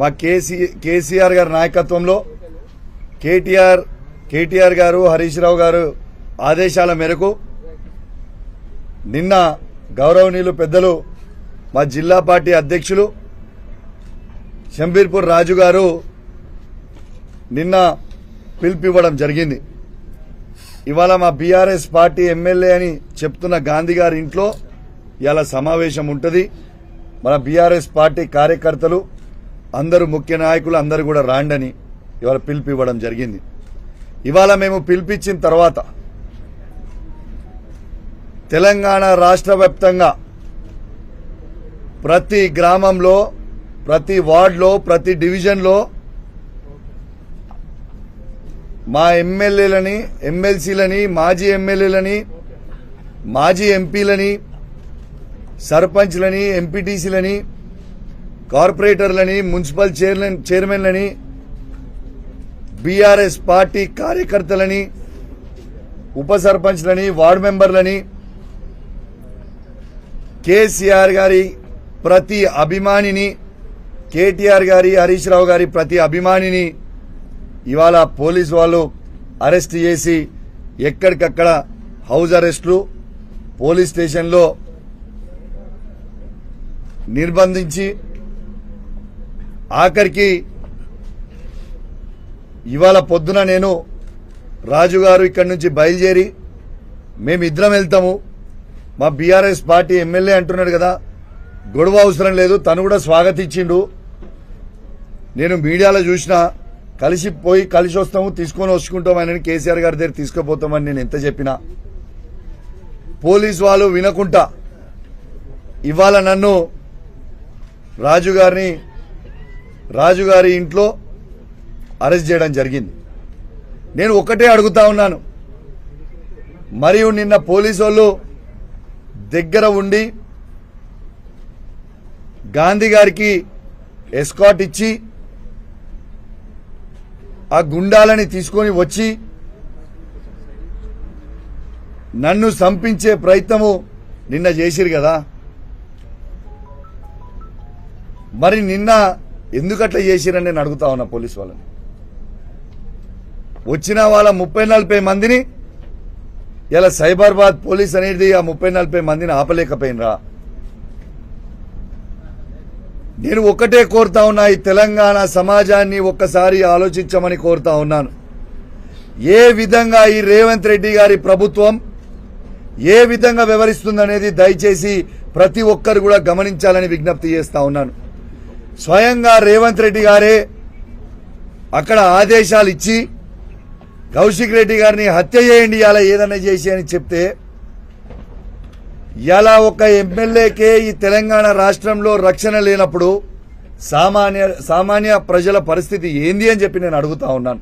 మా కేసీ కేసీఆర్ గారి నాయకత్వంలో కేటీఆర్ కేటీఆర్ గారు హరీష్ రావు గారు ఆదేశాల మేరకు నిన్న గౌరవనీయులు పెద్దలు మా జిల్లా పార్టీ అధ్యక్షులు షంబీర్పూర్ రాజు గారు నిన్న పిలిపివ్వడం జరిగింది. ఇవాళ మా బీఆర్ఎస్ పార్టీ ఎమ్మెల్యే అని చెప్తున్న గాంధీ గారి ఇంట్లో ఇవాళ సమావేశం ఉంటుంది. మన బీఆర్ఎస్ పార్టీ కార్యకర్తలు అందరూ ముఖ్య నాయకులు అందరూ కూడా రాండని ఇవాళ పిలిపివ్వడం జరిగింది. ఇవాళ మేము పిలిపించిన తర్వాత తెలంగాణ రాష్ట్ర వ్యాప్తంగా ప్రతి గ్రామంలో ప్రతి వార్డులో ప్రతి డివిజన్లో మా ఎమ్మెల్యేలని ఎమ్మెల్సీలని మాజీ ఎమ్మెల్యేలని మాజీ ఎంపీలని సర్పంచ్లని ఎంపీటీసీలని కార్పొరేటర్లని మున్సిపల్ చైర్మన్ చైర్మన్లని బీఆర్ఎస్ పార్టీ కార్యకర్తలని ఉప సర్పంచ్లని వార్డు మెంబర్లని కేసీఆర్ గారి ప్రతి అభిమానిని కేటీఆర్ గారి హరీష్ రావు గారి ప్రతి అభిమానిని ఇవాళ పోలీస్ వాళ్ళు అరెస్ట్ చేసి ఎక్కడికక్కడ హౌస్ అరెస్టులు పోలీస్ స్టేషన్లో నిర్బంధించి ఆఖరికి ఇవాళ పొద్దున నేను రాజుగారు ఇక్కడి నుంచి బయలుదేరి మేమిద్దరం వెళ్తాము. మా బీఆర్ఎస్ పార్టీ ఎమ్మెల్యే అంటున్నాడు కదా గొడవ అవసరం లేదు తను కూడా స్వాగతించిండు. నేను మీడియాలో చూసిన కలిసి పోయి కలిసి వస్తాము తీసుకొని వచ్చుకుంటాం ఆయనని కేసీఆర్ గారి దగ్గర తీసుకుపోతామని నేను ఎంత చెప్పినా. పోలీస్ వాళ్ళు వినకుండా ఇవాళ నన్ను రాజు గారిని రాజుగారి ఇంట్లో అరెస్ట్ చేయడం జరిగింది. నేను ఒక్కటే అడుగుతా ఉన్నాను. మరియు నిన్న పోలీసు వాళ్ళు దగ్గర ఉండి గాంధీ గారికి ఎస్కాట్ ఇచ్చి ఆ గుండాలని తీసుకొని వచ్చి నన్ను సంపించే ప్రయత్నము నిన్న చేసిరు కదా. మరి నిన్న ఎందుకట్లా చేసిరని నేను అడుగుతా ఉన్నా పోలీస్ వాళ్ళని. వచ్చిన వాళ్ళ ముప్పై నలభై మందిని ఇలా సైబరాబాద్ పోలీస్ అనేది ఆ ముప్పై నలభై మందిని ఆపలేకపోయినరా? నేను ఒకటే కోరుతా ఉన్నా ఈ తెలంగాణ సమాజాన్ని ఒక్కసారి ఆలోచించమని కోరుతా ఉన్నాను. ఏ విధంగా ఈ రేవంత్ రెడ్డి గారి ప్రభుత్వం ఏ విధంగా వ్యవహరిస్తుందనేది దయచేసి ప్రతి ఒక్కరు కూడా గమనించాలని విజ్ఞప్తి చేస్తా ఉన్నాను. స్వయంగా రేవంత్ రెడ్డి గారే అక్కడ ఆదేశాలు ఇచ్చి కౌశిక్ రెడ్డి గారిని హత్య చేయండి ఇలా ఏదన్నా చేసి అని చెప్తే ఇలా ఒక ఎమ్మెల్యేకే ఈ తెలంగాణ రాష్ట్రంలో రక్షణ లేనప్పుడు సామాన్య సామాన్య ప్రజల పరిస్థితి ఏంది అని చెప్పి నేను అడుగుతా ఉన్నాను.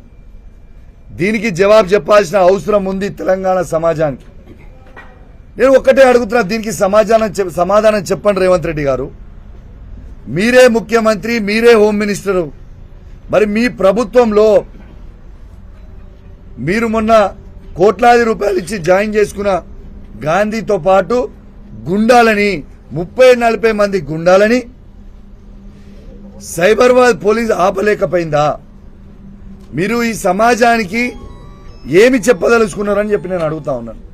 దీనికి జవాబు చెప్పాల్సిన అవసరం ఉంది తెలంగాణ సమాజానికి. నేను ఒక్కటే అడుగుతున్నా దీనికి సమాధానం సమాధానం చెప్పండి రేవంత్ రెడ్డి గారు. మీరే ముఖ్యమంత్రి మీరే హోమ్ మినిస్టరు. మరి మీ ప్రభుత్వంలో మీరు మొన్న కోట్లాది రూపాయలు ఇచ్చి జాయిన్ చేసుకున్న గాంధీతో పాటు గుండాలని ముప్పై నలభై మంది గుండాలని సైబరాబాద్ పోలీస్ ఆపలేకపోయిందా? మీరు ఈ సమాజానికి ఏమి చెప్పదలుచుకున్నారని చెప్పి నేను అడుగుతా ఉన్నాను.